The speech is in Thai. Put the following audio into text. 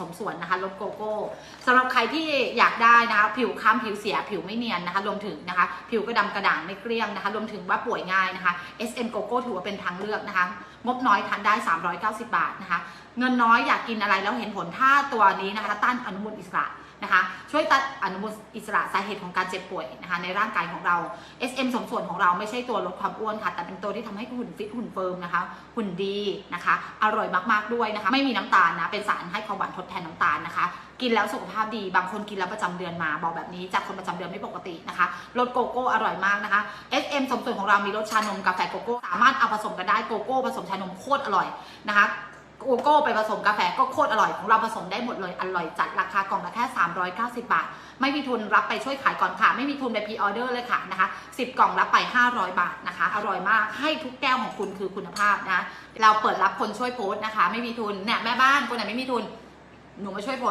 สมส่วนนะคะลบโกโก้สำหรับใครที่อยากได้นะคะผิวค้ำผิวเสียผิวไม่เนียนนะคะรวมถึงนะคะ ผิวกระดำกระด่างไม่เกลี้ยงนะคะ รวมถึงว่าป่วยง่ายนะคะ SM g o g o ถือว่าเป็นทางเลือกนะคะ งบน้อยทานได้ 390 บาทนะคะ เงินน้อยอยากกินอะไรแล้วเห็นผลถ้าตัวนี้นะคะ ต้านอนุมูลอิสระนะคะ ช่วยตัดอนุมูลอิสระสาเหตุของการเจ็บป่วยนะคะในร่างกายของเรา SM สมส่วนของเราไม่ใช่ตัวลดความอ้วนค่ะ แต่เป็นตัวที่ทำให้หุ่นฟิตหุ่นเฟิร์มนะคะ หุ่นดีนะคะ อร่อยมากๆด้วยนะคะ ไม่มีน้ำตาลนะ เป็นสารให้ความหวานทดแทนน้ำตาลนะคะ กินแล้วสุขภาพดี บางคนกินแล้วประจำเดือนมา บอกแบบนี้จากคนประจำเดือนไม่ปกตินะคะรสโกโก้อร่อยมากนะคะ SM สมส่วนของเรามีรสชานมกาแฟโกโก้สามารถเอาผสมกันได้โกโก้ผสมชานมโคตรอร่อยนะคะ โกโก้ไปผสมกาแฟก็โคตรอร่อยของเราผสมได้หมดเลยอร่อยจัดราคากล่องละแค่ 390 บาท ไม่มีทุนรับไปช่วยขายก่อนค่ะ ไม่มีทุนไปพรีออเดอร์เลยค่ะนะคะ 10 กล่องรับไป 500 บาทนะคะ อร่อยมากให้ทุกแก้วของคุณคือคุณภาพนะเราเปิดรับคนช่วยโพสต์นะคะ ไม่มีทุนเนี่ยแม่บ้านคนไหนไม่มีทุนหนูมาช่วยโพสต์